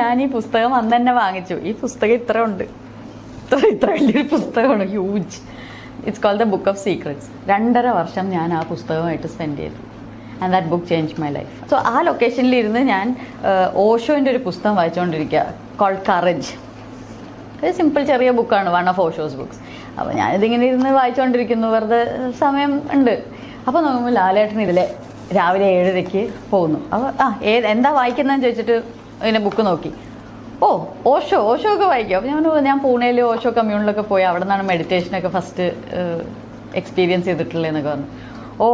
ഞാൻ ഈ പുസ്തകം അന്ന് തന്നെ വാങ്ങിച്ചു. ഈ പുസ്തകം ഇത്ര ഉണ്ട്. ഇത്ര ഇത്ര വലിയൊരു പുസ്തകമാണ് huge it's call the book of secrets രണ്ടര വർഷം ഞാൻ ആ പുസ്തകമായിട്ട് സ്പെൻഡ് ചെയ്തു. And that book change my life so ആ ലൊക്കേഷനിൽ ഇരുന്ന് ഞാൻ ഓഷോന്റെ ഒരു പുസ്തകം വായിച്ചുകൊണ്ടിരിക്കുക കോൾ കറേജ് ഒരു സിമ്പിൾ ചെറിയ ബുക്കാണ് വൺ ഓഫ് ഓഷോസ് ബുക്സ് അപ്പോൾ ഞാനിതിങ്ങനെ ഇരുന്ന് വായിച്ചുകൊണ്ടിരിക്കുന്നു വെറുതെ സമയം ഉണ്ട്. അപ്പോൾ നോക്കുമ്പോൾ ലാലേട്ടൻ ഇതിലെ രാവിലെ ഏഴരയ്ക്ക് പോകുന്നു. അപ്പോൾ ആ ഏത് എന്താ വായിക്കുന്നതെന്ന് ചോദിച്ചിട്ട് ഇതിന്റെ ബുക്ക് നോക്കി. ഓ ഓഷോ ഓഷോ ഒക്കെ വായിക്കും. അപ്പോൾ ഞാൻ ഞാൻ പൂനെയിൽ ഓഷോ കമ്മ്യൂണിലൊക്കെ പോയി അവിടെ നിന്നാണ് മെഡിറ്റേഷനൊക്കെ ഫസ്റ്റ് എക്സ്പീരിയൻസ് ചെയ്തിട്ടുള്ളതെന്നൊക്കെ പറഞ്ഞു. ഓ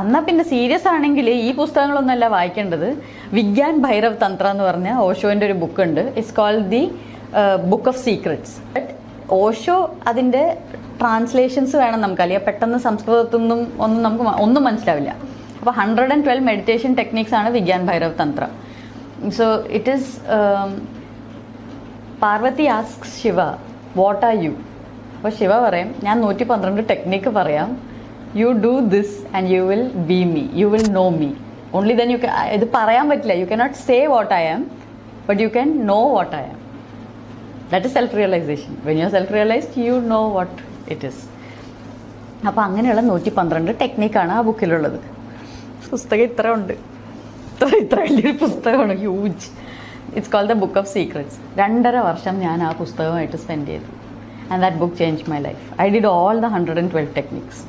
എന്നാൽ പിന്നെ സീരിയസ് ആണെങ്കിൽ ഈ പുസ്തകങ്ങളൊന്നുമല്ല വായിക്കേണ്ടത്. വിജ്ഞാൻ ഭൈരവ് തന്ത്ര എന്ന് പറഞ്ഞ ഓഷോന്റെ ഒരു ബുക്ക് ഉണ്ട്. It's called the book of secrets but Osho അതിന്റെ ട്രാൻസ്ലേഷൻസ് വേണം നമുക്ക്. അല്ലെങ്കിൽ പെട്ടെന്ന് സംസ്കൃതത്തിൽ നിന്നും ഒന്നും നമുക്ക് ഒന്നും മനസ്സിലാവില്ല. അപ്പോൾ hundred and twelve meditation techniques ആണ് Vigyan Bhairav Tantra. So it is Parvati ask Shiva what are you അപ്പോൾ ശിവ പറയും ഞാൻ നൂറ്റി പന്ത്രണ്ട് ടെക്നിക്ക് പറയാം you do this and you will be me you will know me only then you ഇത് പറയാൻ പറ്റില്ല. You cannot say what I am but you can know what I am that is self realisation when you self realised you know what it is അപ്പോൾ അങ്ങനെയുള്ള നൂറ്റി പന്ത്രണ്ട് ടെക്നിക്കാണ് ആ ബുക്കിലുള്ളത് പുസ്തകം ഇത്ര ഉണ്ട്. ഇത്ര ഇത്ര വലിയൊരു പുസ്തകമാണ് huge it's call the book of secrets രണ്ടര വർഷം ഞാൻ ആ പുസ്തകമായിട്ട് സ്പെൻഡ് ചെയ്തു. And that book change my life I did all the hundred and twelve techniques